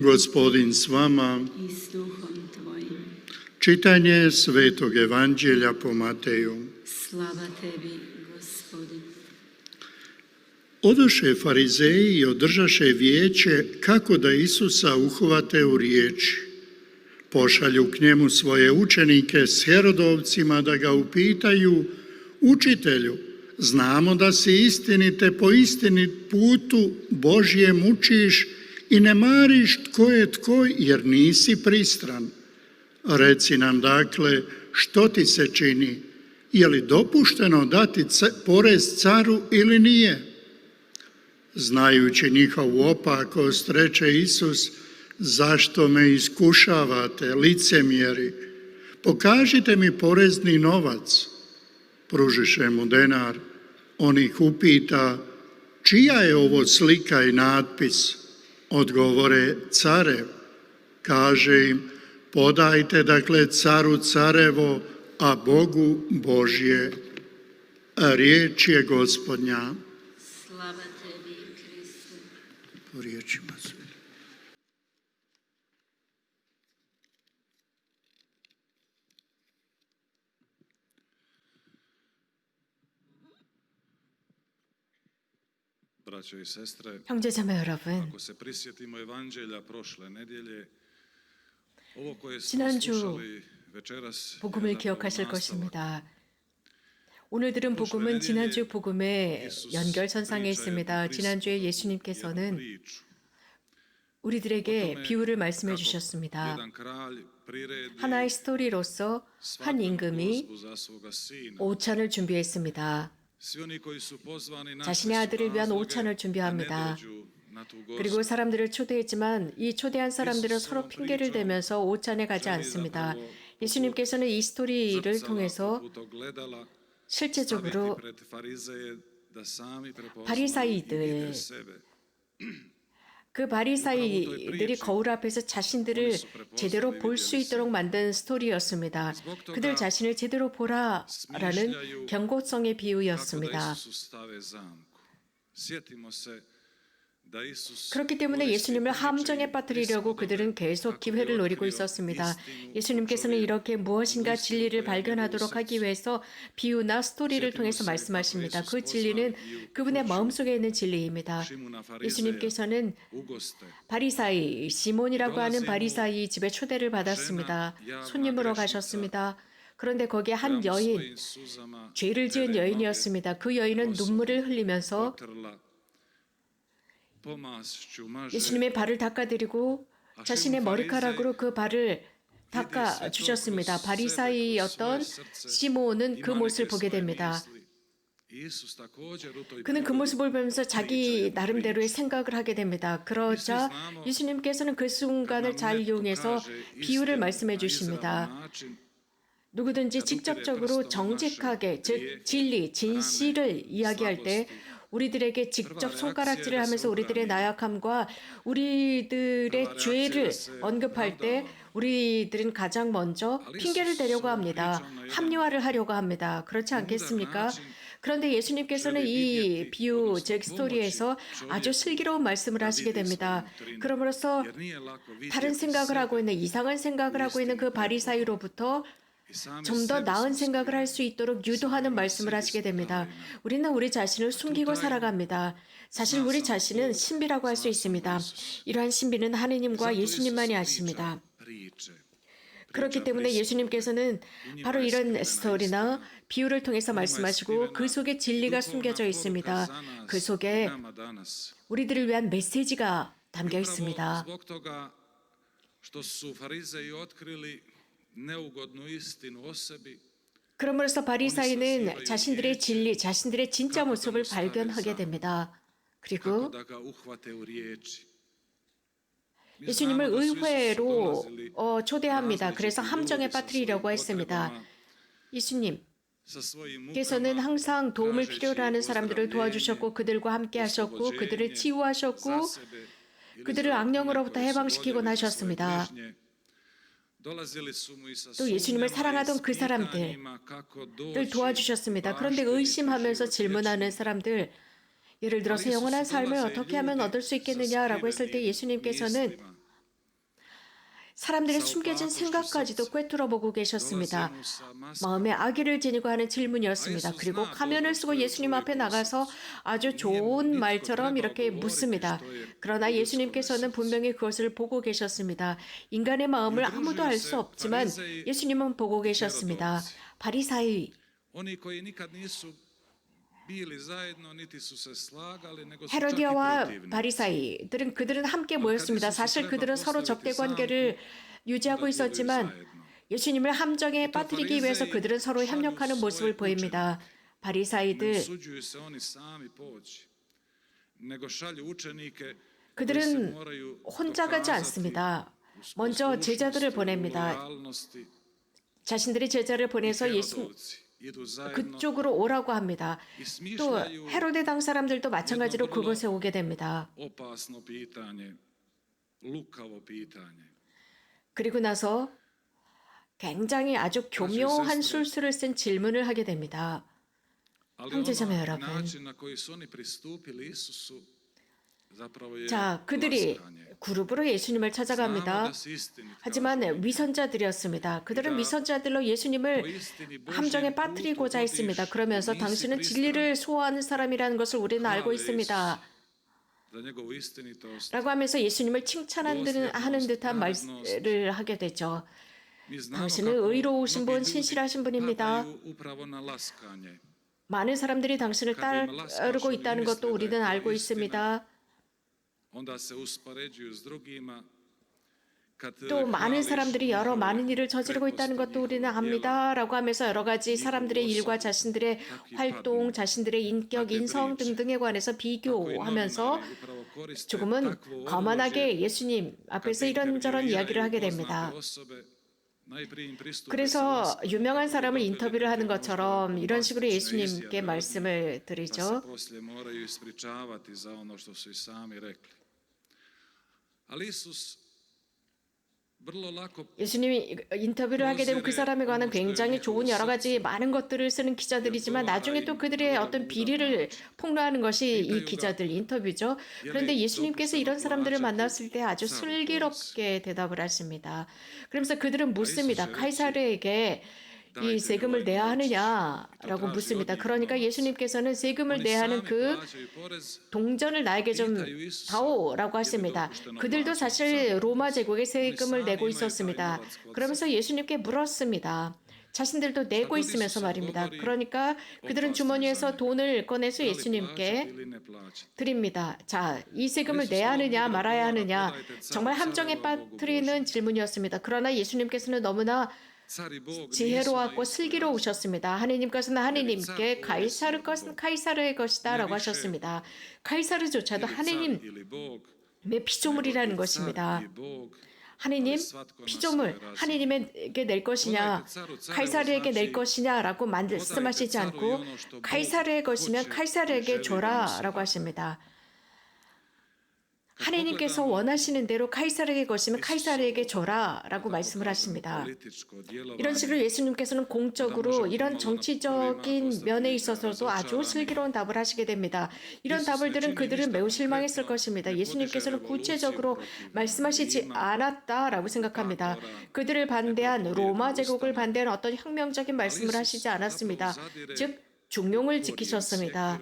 Gospodin s vama. i s duhom Tvojim. Čitanje Svetog Evanđelja po Mateju. Slava Tebi, Gospodin. Odoše farizeji i održaše vijeće kako da Isusa uhvate u riječi. Pošalju k njemu svoje učenike s Herodovcima da ga upitaju, učitelju, znamo da si istinite po istini putu Božjem učiš i ne mariš tko je tko jer nisi pristran. Reci nam dakle, što ti se čini? Je li dopušteno dati porez caru ili nije? Znajući njihovu opakost, reče Isus, zašto me iskušavate, licemjeri? Pokažite mi porezni novac. Pružiše mu denar, on ih upita, čija je ovo slika i natpis? Odgovore, carev. Kaže im, podajte dakle caru carevo, a Bogu Božje. A riječ je gospodnja. Slava Tebi, Kriste. po riječima sve. Braćo i sestre, 형제자매 여러분, ako se prisjetimo evanđelja prošle nedjelje, ovo koje smo 지난주 slušali večeras je 복음을 zapravo 기억하실 nastavak. 것입니다. 오늘 들은 복음은 지난주 복음의 연결선상에 있습니다. 지난주에 예수님께서는. 우리들에게 비유를 말씀해 주셨습니다. 하나의 스토리로서 한 임금이. 오찬을 준비했습니다. 자신의 아들을 위한 오찬을 준비합니다. 그리고 사람들을 초대했지만 이 초대한 사람들은 서로 핑계를 대면서 오찬에 가지 않습니다. 예수님께서는 이 스토리를 통해서 실제적으로 바리사이들, 그 바리사이들이 거울 앞에서 자신들을 제대로 볼 수 있도록 만든 스토리였습니다. 그들 자신을 제대로 보라라는 경고성의 비유였습니다. 그렇기 때문에 예수님을 함정에 빠뜨리려고 그들은 계속 기회를 노리고 있었습니다. 예수님께서는 이렇게 무엇인가 진리를 발견하도록 하기 위해서 비유나 스토리를 통해서 말씀하십니다. 그 진리는 그분의 마음속에 있는 진리입니다. 예수님께서는 바리사이 시몬이라고 하는 바리사이 집에 초대를 받았습니다. 손님으로 가셨습니다. 그런데 거기에 한 여인, 죄를 지은 여인이었습니다. 그 여인은 눈물을 흘리면서 예수님의 발을 닦아드리고 자신의 머리카락으로 그 발을 닦아 주셨습니다. 바리사이였던 시몬은 그 모습을 보게 됩니다. 그는 그 모습을 보면서 자기 나름대로의 생각을 하게 됩니다. 그러자 예수님께서는 그 순간을 잘 이용해서 비유를 말씀해 주십니다. 누구든지 직접적으로 정직하게 즉 진리, 진실을 이야기할 때 우리들에게 직접 손가락질을 하면서 우리들의 나약함과 우리들의 죄를 언급할 때 우리들은 가장 먼저 핑계를 대려고 합니다. 합리화를 하려고 합니다. 그렇지 않겠습니까? 그런데 예수님께서는 이 비유 즉 스토리에서 아주 슬기로운 말씀을 하시게 됩니다. 그럼으로써 다른 생각을 하고 있는 이상한 생각을 하고 있는 그 바리사이로부터 좀 더 나은 생각을 할 수 있도록 유도하는 말씀을 하시게 됩니다. 우리는 우리 자신을 숨기고 살아갑니다. 사실 우리 자신은 신비라고 할 수 있습니다. 이러한 신비는 하느님과 예수님만이 아십니다. 그렇기 때문에 예수님께서는 바로 이런 스토리나 비유를 통해서 말씀하시고 그 속에 진리가 숨겨져 있습니다. 그 속에 우리들을 위한 메시지가 담겨 있습니다. 그러므로써 바리사이는 자신들의 진리, 자신들의 진짜 모습을 발견하게 됩니다. 그리고 예수님을 의회로 어, 초대합니다. 그래서 함정에 빠뜨리려고 했습니다. 예수님 께서는 항상 도움을 필요로 하는 사람들을 도와주셨고 그들과 함께 하셨고 그들을 치유하셨고 그들을 악령으로부터 해방시키곤 하셨습니다. 또 예수님을 사랑하던 그 사람들을 도와주셨습니다. 그런데 의심하면서 질문하는 사람들, 예를 들어서 영원한 삶을 어떻게 하면 얻을 수 있겠느냐라고 했을 때 예수님께서는 사람들의 숨겨진 생각까지도 꿰뚫어 보고 계셨습니다. 마음에 아기를 지니고 하는 질문이었습니다. 그리고 가면을 쓰고 예수님 앞에 나가서 아주 좋은 말처럼 이렇게 묻습니다. 그러나 예수님께서는 분명히 그것을 보고 계셨습니다. 인간의 마음을 아무도 알 수 없지만 예수님은 보고 계셨습니다. 바리사이 헤로디아와. 바리사이들은 그들은 함께 모였습니다. 사실 그들은 서로 적대 관계를 유지하고 있었지만 예수님을 함정에 빠뜨리기 위해서 그들은 서로 협력하는 모습을 보입니다. 바리사이들 그들은 혼자 가지 않습니다. 먼저 제자들을 보냅니다. 자신들의 제자를 보내서 예수 그쪽으로 오라고 합니다. 또 헤로데 당 사람들도 마찬가지로 그곳에 오게 됩니다. 그리고 나서 굉장히 아주 교묘한 술수를 쓴 질문을 하게 됩니다. 형제자매 여러분. 자, 그들이. 그룹으로 예수님을 찾아갑니다. 하지만. 위선자들이었습니다. 그들은 위선자들로 예수님을 함정에 빠뜨리고자 했습니다. 그러면서 당신은 진리를 소화하는 사람이라는 것을 우리는 알고 있습니다. 라고 하면서 예수님을 칭찬하는 하는 듯한 말을 하게 되죠. 당신은 의로우신 분, 신실하신 분입니다. 많은 사람들이 당신을 따르고 있다는 것도 우리는 알고 있습니다. 또 많은 사람들이 여러 많은 일을 저지르고 있다는 것도 우리는 압니다. 라고 하면서 여러 가지 사람들의 일과 자신들의 활동, 자신들의 인격, 인성 등등에 관해서 비교하면서 조금은 거만하게 예수님 앞에서 이런저런 이야기를 하게 됩니다. 그래서 유명한 사람을 인터뷰를 하는 것처럼 이런 식으로 예수님께 말씀을 드리죠. Ali Isus 예수님이 인터뷰를 하게 되면 그 사람에 관한 굉장히 좋은 여러 가지 많은 것들을 쓰는 기자들이지만 나중에 또 그들의 어떤 비리를 폭로하는 것이 이 기자들 인터뷰죠. 그런데 예수님께서 이런 사람들을 만났을 때 아주 슬기롭게 대답을 하십니다. 그러면서 그들은 묻습니다. 카이사르에게 이 세금을 내야 하느냐라고 묻습니다. 그러니까 예수님께서는 세금을 내야 하는 그 동전을 나에게 좀 다오라고 하십니다. 그들도 사실 로마 제국에 세금을 내고 있었습니다. 그러면서 예수님께 물었습니다. 자신들도 내고 있으면서 말입니다. 그러니까 그들은 주머니에서 돈을 꺼내서 예수님께 드립니다. 자, 이 세금을 내야 하느냐 말아야 하느냐 정말 함정에 빠뜨리는 질문이었습니다. 그러나 예수님께서는 너무나 지혜로웠고 슬기로우셨습니다. 하느님 것은 하느님께 카이사르 것은 카이사르의 것이다라고 하셨습니다. 카이사르조차도 하느님의 피조물이라는 것입니다. 하느님 피조물 하느님에게 낼 것이냐 카이사르에게 낼 것이냐라고 말씀하시지 않고 카이사르의 것이면 카이사르에게 줘라라고 하십니다. 하나님께서 원하시는 대로 카이사르에게 것이면 카이사르에게 줘라라고 말씀을 하십니다. 이런 식으로 예수님께서는 공적으로 이런 정치적인 면에 있어서도 아주 슬기로운 답을 하시게 됩니다. 이런 답을 들은 그들은 매우 실망했을 것입니다. 예수님께서는 구체적으로 말씀하시지 않았다라고 생각합니다. 그들을 반대한 로마 제국을 반대한 어떤 혁명적인 말씀을 하시지 않았습니다. 즉 중용을 지키셨습니다.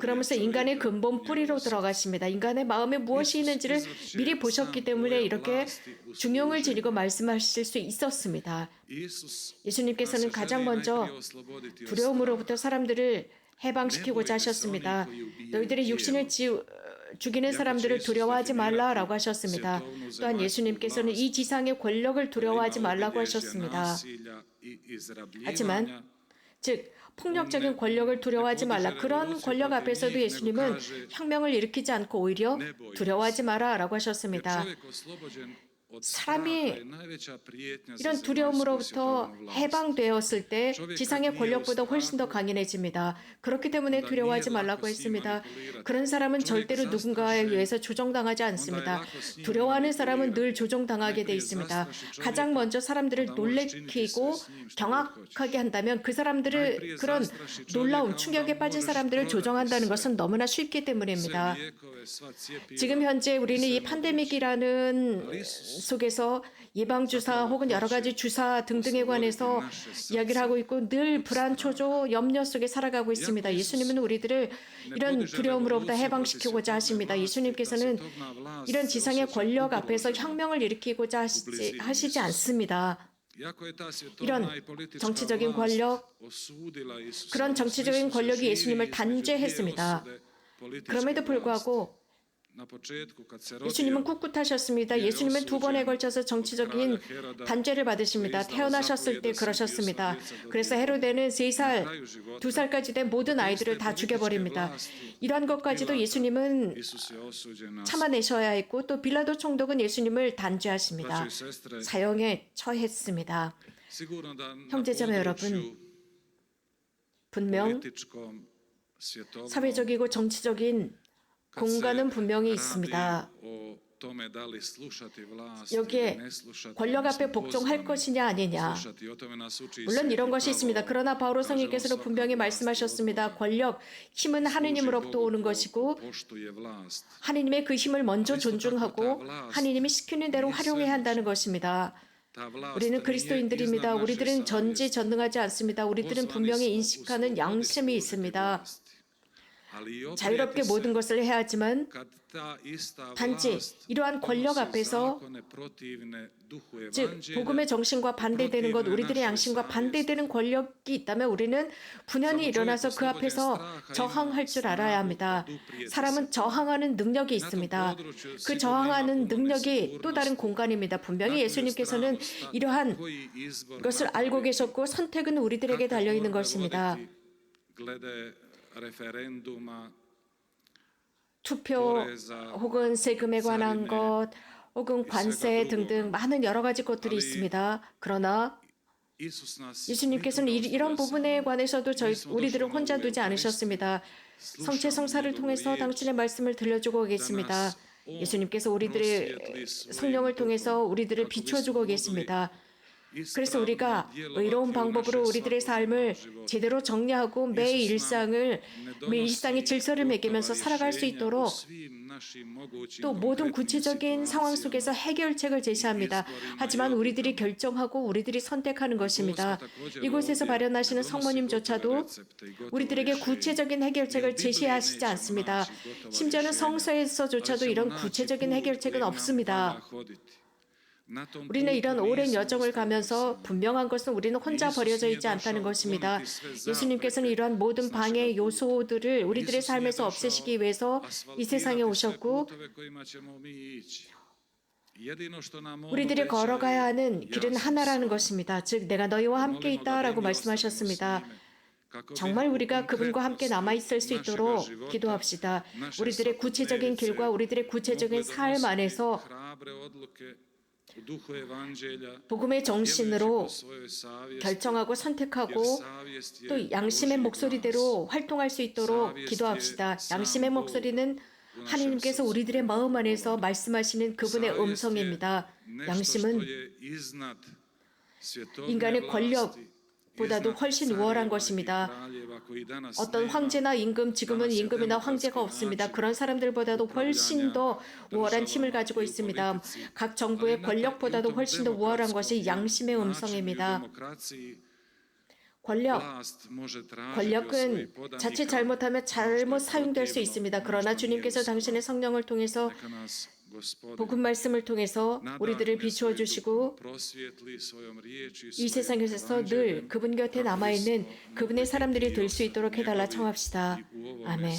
그러면서 인간의 근본 뿌리로 들어가십니다. 인간의 마음에 무엇이 있는지를 미리 보셨기 때문에 이렇게 중용을 지니고 말씀하실 수 있었습니다. 예수님께서는 가장 먼저 두려움으로부터 사람들을 해방시키고자 하셨습니다. 너희들의 육신을 지, 죽이는 사람들을 두려워하지 말라라고 하셨습니다. 또한 예수님께서는 이 지상의 권력을 두려워하지 말라고 하셨습니다. 하지만 즉 폭력적인 권력을 두려워하지 말라. 그런 권력 앞에서도 예수님은 혁명을 일으키지 않고 오히려 두려워하지 마라라고 하셨습니다. 사람이 이런 두려움으로부터 해방되었을 때 지상의 권력보다 훨씬 더 강인해집니다. 그렇기 때문에 두려워하지 말라고 했습니다. 그런 사람은 절대로 누군가에 의해서 조종당하지 않습니다. 두려워하는 사람은 늘 조종당하게 돼 있습니다. 가장 먼저 사람들을 놀래키고 경악하게 한다면 그 사람들을 그런 놀라움, 충격에 빠진 사람들을 조종한다는 것은 너무나 쉽기 때문입니다. 지금 현재 우리는 이 팬데믹이라는 속에서 예방 주사 혹은 여러 가지 주사 등등에 관해서 이야기를 하고 있고 늘 불안 초조 염려 속에 살아가고 있습니다. 예수님은 우리들을 이런 두려움으로부터 해방시키고자 하십니다. 예수님께서는 이런 지상의 권력 앞에서 혁명을 일으키고자 하시지, 하시지 않습니다. 이런 정치적인 권력, 그런 정치적인 권력이 예수님을 단죄했습니다. 그럼에도 불구하고 예수님은 꿋꿋하셨습니다. 예수님은 두 번에 걸쳐서 정치적인 단죄를 받으십니다. 태어나셨을 때 그러셨습니다. 그래서 헤로데는 세 살, 두 살까지 된 모든 아이들을 다 죽여버립니다. 이러한 것까지도 예수님은 참아내셔야 했고 또 빌라도 총독은 예수님을 단죄하십니다. 사형에 처했습니다. 형제자매 여러분, 분명 사회적이고 정치적인 공간은 분명히 있습니다. 여기에 권력 앞에 복종할 것이냐 아니냐. 물론 이런 것이 있습니다. 그러나 바오로 성령께서는 분명히 말씀하셨습니다. 권력, 힘은 하느님으로부터 오는 것이고 하느님의 그 힘을 먼저 존중하고 하느님이 시키는 대로 활용해야 한다는 것입니다. 우리는 그리스도인들입니다. 우리들은 전지전능하지 않습니다. 우리들은 분명히 인식하는 양심이 있습니다. 자유롭게 모든 것을 해야 하지만 단지 이러한 권력 앞에서 즉 복음의 정신과 반대되는 것, 우리들의 양심과 반대되는 권력이 있다면 우리는 분연히 일어나서 그 앞에서 저항할 줄 알아야 합니다. 사람은 저항하는 능력이 있습니다. 그 저항하는 능력이 또 다른 공간입니다. 분명히 예수님께서는 이러한 것을 알고 계셨고 선택은 우리들에게 달려 있는 것입니다. 투표 혹은 세금에 관한 것 혹은 관세 등등 많은 여러 가지 것들이 있습니다. 그러나 예수님께서는 이- 이런 부분에 관해서도 저희 우리들을 혼자 두지 않으셨습니다. 성체 성사를 통해서 당신의 말씀을 들려주고 계십니다. 예수님께서 우리들의 성령을 통해서 우리들을 비춰주고 계십니다. 그래서 우리가 의로운 방법으로 우리들의 삶을 제대로 정리하고 매 일상을 매 일상의 질서를 매기면서 살아갈 수 있도록 또 모든 구체적인 상황 속에서 해결책을 제시합니다. 하지만 우리들이 결정하고 우리들이 선택하는 것입니다. 이곳에서 발현하시는 성모님조차도 우리들에게 구체적인 해결책을 제시하시지 않습니다. 심지어는 성서에서조차도 이런 구체적인 해결책은 없습니다. 우리는 이런 오랜 여정을 가면서 분명한 것은 우리는 혼자 버려져 있지 않다는 것입니다. 예수님께서는 이러한 모든 방해 요소들을 우리들의 삶에서 없애시기 위해서 이 세상에 오셨고 우리들이 걸어가야 하는 길은 하나라는 것입니다. 즉 내가 너희와 함께 있다라고 말씀하셨습니다. 정말 우리가 그분과 함께 남아 있을 수 있도록 기도합시다. 우리들의 구체적인 길과 우리들의 구체적인 삶 안에서 복음의 정신으로 결정하고 선택하고 또 양심의 목소리대로 활동할 수 있도록 기도합시다. 양심의 목소리는 하나님께서 우리들의 마음 안에서 말씀하시는 그분의 음성입니다. 양심은 인간의 권력 보다도 훨씬 우월한 것입니다. 어떤 황제나 임금, 지금은 임금이나 황제가 없습니다. 그런 사람들보다도 훨씬 더 우월한 힘을 가지고 있습니다. 각 정부의 권력보다도 훨씬 더 우월한 것이 양심의 음성입니다. 권력, 권력은 자칫 잘못하면 잘못 사용될 수 있습니다. 그러나 주님께서 당신의 성령을 통해서 복음 말씀을 통해서 우리들을 비추어 주시고 이 세상에서 늘 그분 곁에 남아 있는 그분의 사람들이 될 수 있도록 해달라 청합시다. 아멘.